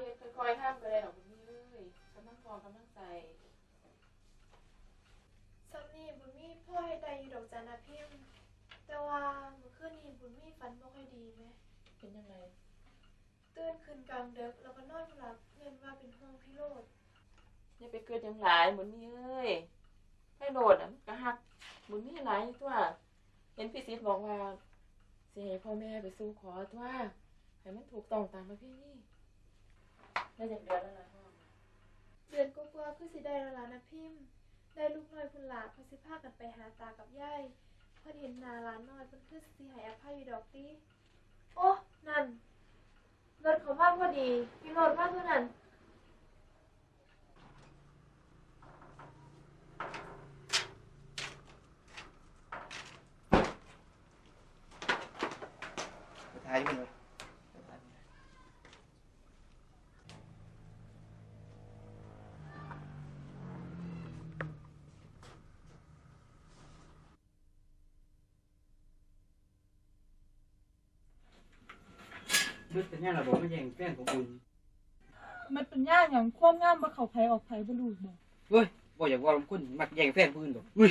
อยค่อยๆห้ามไปเลยหรอกคุณพี่เอ้ยกำลังพอกำลังใส่ซัมนีบุญมีพ่อให้ได้อยู่ดอกจานนะพิมพ์แต่ว่าเมื่อคืนนี้บุญมีฝันบ่ค่อยดีไหมเป็นยังไงตื่นขึ้นกลางดึกแล้วก็นอนหลับเงินว่าเป็นห้องพี่โรดอย่าไปเกิดยังหลายเหมือนนี่เอ้ยให้โดดอะกระหักเหมือนนี่หลายตัวเห็นพี่ซิดบอกว่าสิให้พ่อแม่ไปสู่ขอตัวให้มันถูกต้องตามประเพณี ได้จากเดือนแล้วล่ะพ่อเดือนกว่าๆคือสิได้แล้วล่ะนะพิมพ์ ได้ลูกน้อยคุณหลาเขาสิพากันไปหาตากับยายเพิ่นเห็นหน้าหลานน้อยเพิ่นคือสิให้อภัยอยู่ดอกติโอ้นั่นรถเขามาพอดีพี่โรดมาตัวนั้นไปถ่ายอยู่เลย ยุดเป็นยังระบบไม่แย่งแฟนของคุณมันเป็นย่างอย่างความงามบ่เข้าไผออกไผบ่รู้บ่เฮ้ยบ่อยากว่าลำคุณมักแย่งแฟนผู้อื่นดอกอุ้ย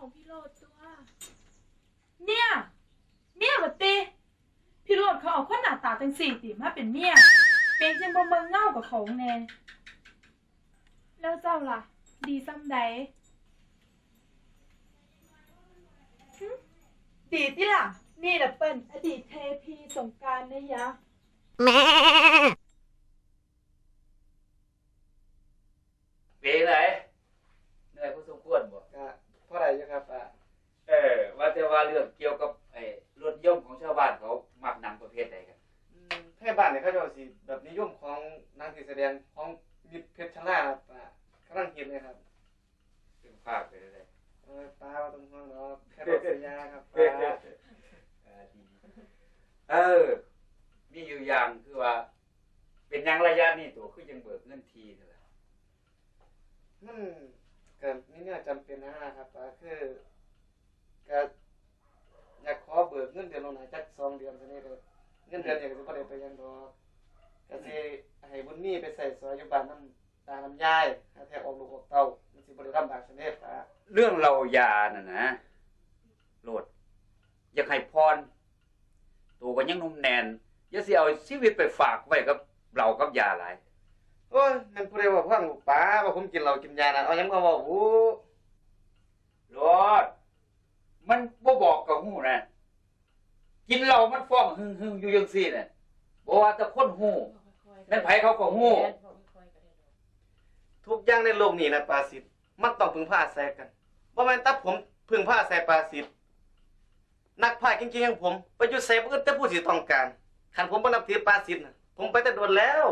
ของพี่โรดตัว เนี่ย เมียบ่ติพี่โรดเขาเอาคนหน้าตาจังสี่ติมาเป็นเมียเป็นจังบ่เบิ่งเง่ากับเขาแน่แล้วเจ้าล่ะ ดีซ้ำใดดีติล่ะ นี่แหละเปิ้นอดีตเทพีสงกรารนะยะเป๋ไหนเหนื่อยพอสมควรบ่ ก็เท่าไหร่อยู่ครับอะ เออ ว่าแต่ว่าเรื่องเกี่ยวกับไอ้รถย่อมของชาวบ้านเขามักหนังประเภทใดกัน อืมแพร่บ้านเนี่ยเขาเจะสิแบบนิยมของนางที่ แสดงของมิตรเพชรชลาครับอะกำลังฮิตเลยครับเป็นภาคไปเลย เออป้าว่าต้องห่วงเนาะแค่รถสัญญาครับเอป้าอดีเออ มีอยู่อย่างคือว่า เป็นหยังระยะนี้ตัวคือยังเบิกเงินทีเท่าไหร่มันเกิดนี่เนี่ยจำเป็นนะครับป้าคือก็อยากขอเบิกเงินเดือนลงหน่อยจักสองเดือนซะนี่เลยเงินเดือนอยากจะบ่ได้ไปหยังดอก ก็สิให้บุญมีไปใส่ซอยอยู่บ้านนำตาน้ำยายถ้าแท้ออกลูกออกเต้ามันสิบ่ได้ลำบากซะเด้ป้าเรื่องเรายาน่ะนะโลด อยากให้พรตัวก็ยังหนุ่มแนนอย่าสิเอาชีวิตไปฝากไว้กับเรากับยาหลายโอ้ยมันผู้ใดว่าพังลูกป้าว่าผมกินเหล้ากินยาน่ะเอาหยังมาเว้าหูโลด มันบ่บอกกับหูนะกินเหล้ามันฟ้องหึงหึงอยู่จังซี่น่ะบ่ว่าแต่คนหู แม่นไผเขาก็ฮู้ทุกอย่างในโลกนี้นะปาสิทธิ์มันต้องพึ่งพาอาศัยกันบ่แม่นแต่ผมพึ่งพาอาศัยปาสิทธิ์นักพากย์จริงๆอย่างผมไปอยู่ไสบ่อื่นแต่ผู้สิต้องการคันผมบ่นับถือปาสิทธิ์น่ะผมไปแต่โดนแล้ว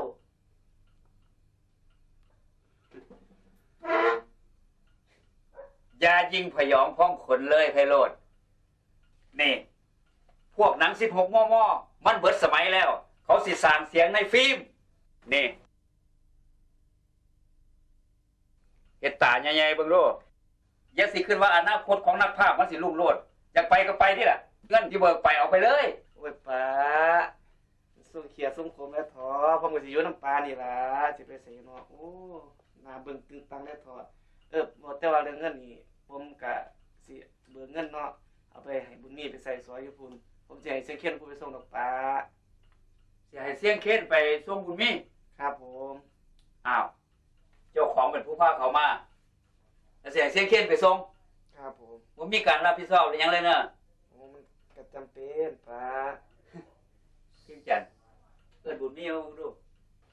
อย่ายิงพยองพ้องขนเลยไพโรดนี่ พวกหนัง16มมมันเบิดสมัยแล้ว เขาสิสร้างเสียงในฟิล์ม นี่เฮ็ดตาใหญ่ๆเบิ่งโลดอย่าสิขึ้นว่าอนาคตของนักภาพมันสิลุ่งโลดอยากไปก็ไปนี่แหละเงินที่เบิกไปเอาไปเลยโอ้ยป้าสู้เขียดสู้คมแล้วทอผมก็สิอยู่น้ำปลานี่ล่ะสิไปใส่เนาะโอ้หน้าเบิ่งตึงตังแล้วทอเออบ่แต่ว่าเรื่องเงินนี่ผมก็สิเบิกเงินเนาะเอาไปให้บุญมีไปใส่ซอยอยู่พุ่นผมสิให้เสียเขียนผู้ไปส่งดอกปลาสิให้เสียงเค้นไปส่งบุญมี ครับผมอ้าวเจ้าของเป็นผู้พาเขามาแล้วสิให้เสียงเค้นไปส่งครับผมบ่มีการรับผิดชอบหรือหยังเลยเนอะโอ้มันก็จำเป็นป้าพิมจันทร์เอิ้นบุญมีเอาดู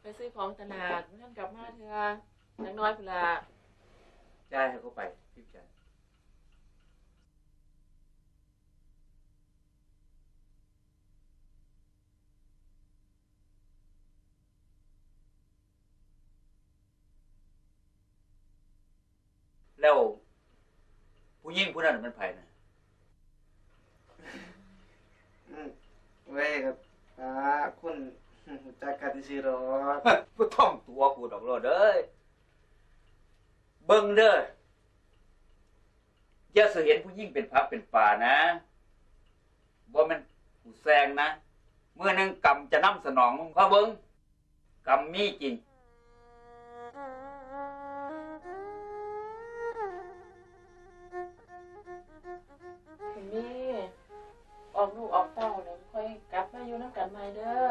ไปซื้อของตลาดท่านกลับมาเถอะนักน้อยพุ่นละจ่ายให้เขาไปพิมจัน แล้ว ผู้หญิงผู้นั้นมันไผนะอืมไว้ครับป้าคุณรู้จักกันซื่อๆดอกบ่ต้องตัวกูดอกโลดเอ้ยเบิ่งเด้ออย่าสิเห็นผู้หญิงเป็นพักเป็นป่านะบ่แม่นผู้แซงนะ เมื่อหนึงกรรมจะนำสนองมึงพาเบิ่งกรรมมีจริง ออกลูกออกเต้าแล้วค่อยกลับมาอยู่น้ำกันใหม่เด้อ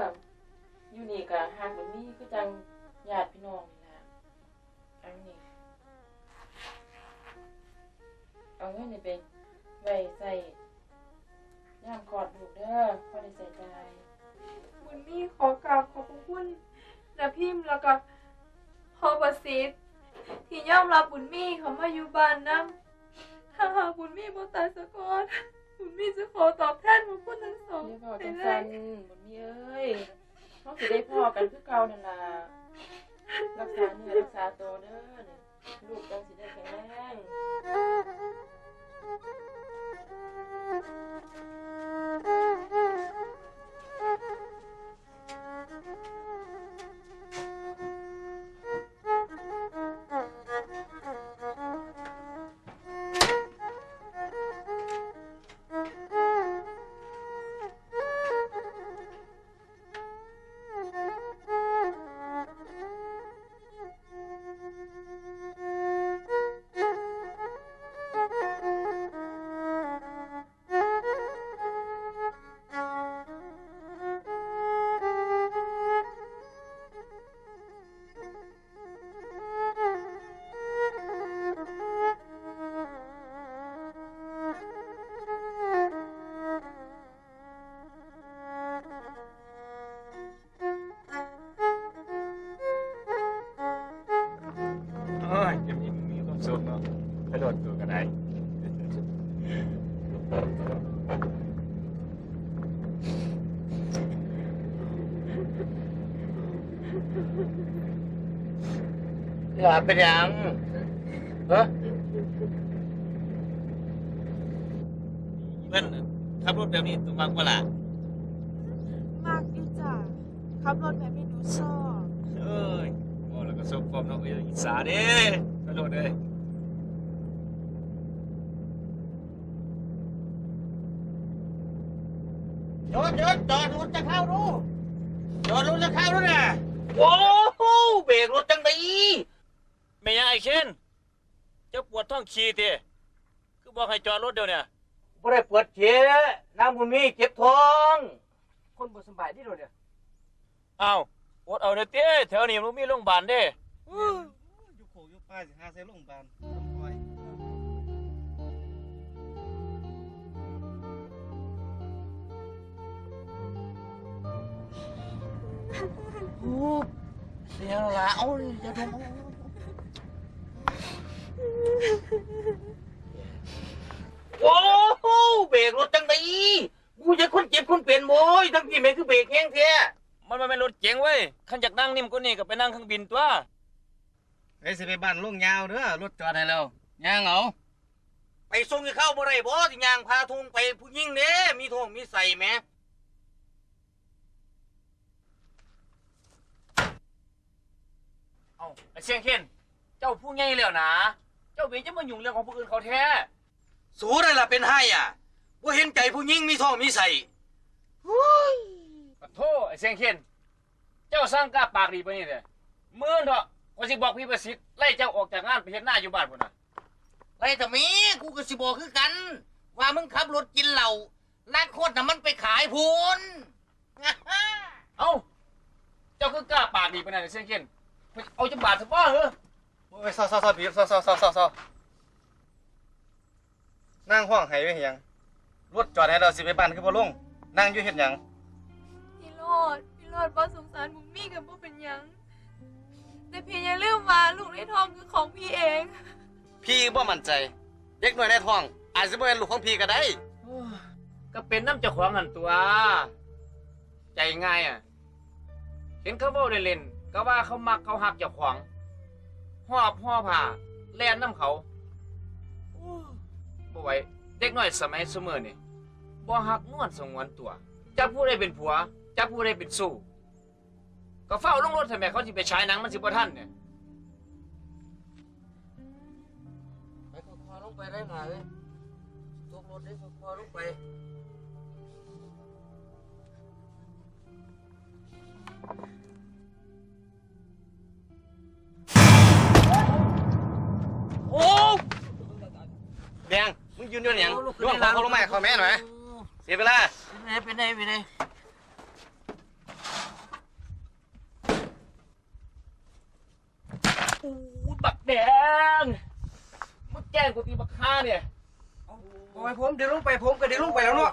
อยู่นี่ก็ฮักเหมือนมี่คือจังญาติพี่น้องนี่ล่ะเอานี่เอาเงินนี่ไปไว้ใส่ย่ามกอดลูกเด้อพอได้ใส่ใจบุญมีขอกราบขอบพระคุณนะพิมพ์แล้วก็พ่อประสิทธิ์ที่ยอมรับบุญมีเขามาอยู่บ้านนํถ้าหากบุญมีบ่ตายซะก่อน บุญมีจะขอตอบแทนบุญคุณทั้งสองเดี๋ยวบอกไปจังเลสัยนบุญมีเอ้ยเขาสิได้พ่อกันคือเก่านั่นล่ะรักษาเนื้อรักษาตัวเด้อลูกจังสิได้ หลานเป็นหยังเอ้อเพื่อนขับรถแบบนี้ต้องมากกว่าล่ะมากอยู่จ้ะขับรถแบบนี้หนูชอบเอ้ยโอ้แล้วก็สมความน้องเอ้ยอิสาเด้กระโดดเลยจอดจอดจอดรถจะเข้าดูจอดรถจะเข้าดูนะ โอ้โหเบรกรถจังไดเช่นเจ้าปวดท้องขี่ติคือบอกให้จอดรถเดี๋ยวเนี่ยบ่ได้ปวดเจ็บนางบุญมีเจ็บท้อง คนบ่สบายที่โดนเนี่ยอ้าวอดเอาเด้อเต้แถวนี้มันมีโรงพยาบาลเด้อยู่โขกอยู่ป้าสิหาใส่โรงพยาบาล เสียละเอาอย่าดมโอ้โหเบรกรถจังไดกูจะคนเจ็บคนเป็นโว้ยทั้งที่แม่คือเบรกแห้งแท้มันไม่เป็นรถเก๋งเว้ยคันจากนั่งนิ่มกว่านี่ก็ไปนั่งเครื่องบินตัวไอ้สิไปบ้านลุงยาวเด้อรถจอดให้แล้วย่างเอาไปส่งให้เข้าบ่ได้บ่สิย่างพาทุงไปผู้หญิงเด้มีทงมีใส่แหม เอาไอ้เชียงเข็นเจ้าผู้ใหญ่แล้วนะ เจ้าเบจะมายุ่งเรื่องของผู้อื่นเขาแท้ สูนั่นล่ะเป็นให้อะบ่เห็นใจผู้หญิงมีทองมีใส่ปะโทไอ้เชียงเข็นเจ้าสร้างกล้าปากดีปะนี่เลยมื่อเถอะว่าสิบอกพี่ประสิทธิ์ไล่เจ้าออกจากงานไปเห็นหน้าอยู่บ้านพุ่นน่ะไอ้แต่มีกูก็สิบอกคือกัน ว่ามึงขับรถกินเหล้านักโคตรน่ะมันไปขายพูนเอ้าเจ้าคือกล้าปากดีปะนั่นไอ้เชียงเข็นไป เอาจะบาดซะบ้าเหรอโอ้ยเศร้าๆๆพี่เศร้าๆๆๆๆนั่งห้องไห้ไว้เฮียงรถจอดให้เราสิไปบ้านคือบ่ลงนั่งอยู่เฮ็ดหยังพี่โรดพี่โรดบ่สงสารบุญมีกับบ่เป็นหยัง แต่พี่อย่าลืมว่าลูกในท้องคือของพี่เอง พี่บ่มั่นใจ เด็กน้อยในท้อง อาจสิบ่เป็นลูกของพี่ก็ได้ ก็เป็นน้ำเจ้าของหันตัว ใจง่ายอะ เห็นเขาเว้าเล่นๆ ก็ว่าเขามักเขาหักเจ้าของหอบห่อผ้าแล่นน้ำเขาโอ้บ่ไหวเด็กน้อยสมัยเสมอนี่บ่หักนวลสงวนตัวจักผู้ใดเป็นผัวจักผู้ใดเป็นสู้ก็เฝ้าลงรถทำไมเขาสิไปฉายหนังมันสิบ่ทันเนี่ยไปคอลงไปได้หน่อยเว้ยตกรถได้คอลงไป ยืนอยู่หยังยกของเขาลงมาให้เขาแม่หน่อยเสียเวลาเป็นไงเป็นไงเป็นไงโหบักแดงมึงแกล้งกูตีบักฆ่าเนี่ยโอ้ยผมเดี๋ยวลงไปผมก็เดี๋ยวลงไปแล้วเนาะ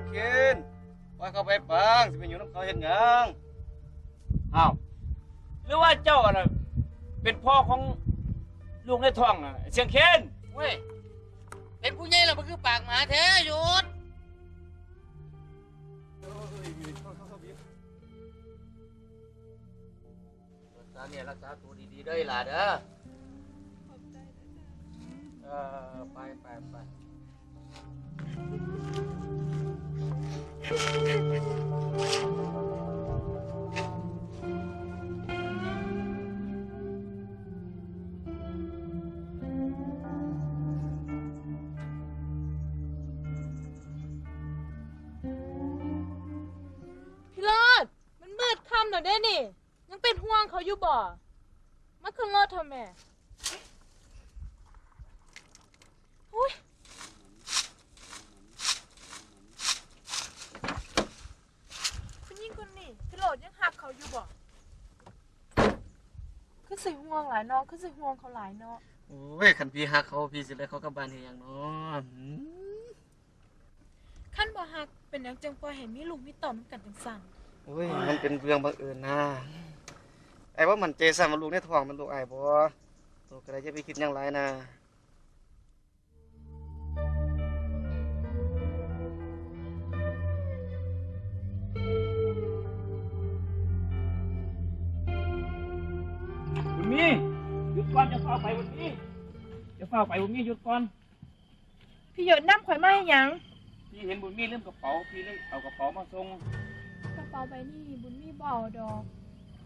เสียงเขียนว่าเขาไปปังสิไปอยู่น้ำเขาเห็นยังอ้าวหรือว่าเจ้าอะเป็นพ่อของลูกในท้องอะเสียงเคนเว้ยเป็นผู้ใหญ่แล้วมันคือปากหมาแท้หยุดรักษาเนี่ยรักษาตัวดีๆเด้หล่ะเด้อเออไปไปไป พี่รอดมันมืดค่ำแล้วเด้นี่ ยังเป็นห่วงเขาอยู่บ่มาขึ้นรถเถอะแม่อุ้ยคุณยิ่งคนนี่พี่โหลดยังหักเขาอยู่บ่คือ สิห่วงหลายเนาะคือสิห่วงเขาหลายเนาะโอ้ยคันพี่ฮักเขาพี่สิเลยเขากลับบ้านเฮ็ดหยังเนาะหืมขั้นบ่หักเป็นหยังจังปล่อยให้มีลูกมีต่อมกันจังสั่นโอ้ยมันเป็นเรื่องบังเอิญนะไอ้ว่ามันเจสันมันลูกในท้องมันลูกไอ้ายบ่ตัวก็ได้จะไปคิดหยังไรนะ ยุดก่อนจะเฝ้าไปบุญมีจะเฝ้าไปบุญมีหยุดก่อน พี่หยดน้ำข่อยมาให้หยังพี่เห็นบุญมีลืมกระเป๋าพี่เลยเอากระเป๋ามาส่งกระเป๋าใบนี้บุญมีบ่เอาดอก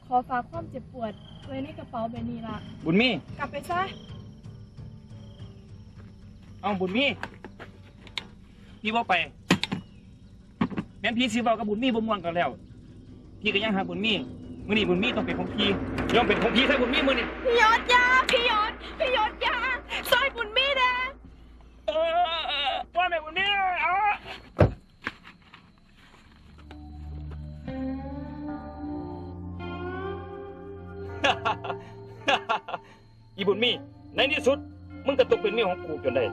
ขอฝากความเจ็บปวดไว้ในกระเป๋าใบนี้ละบุญมีกลับไปซะเอาบุญมีพี่บ่ไปแม่นพี่สิเว้ากับบุญมีบ่ม่วนกันแล้ว พี่ก็ยังหาบุญมี มื้อนี้บุญมีต้องเป็นของพี่ยอมเป็นของพี่ใส่บุญมีมื้อนี้พี่ยศยาพี่ยศพี่ยศยาซอยบุญมีแดงเออเออว่าแม่บุญมีเอาอีบุญมีในที่สุดมึงก็ตกเป็นเมียของกูจนได้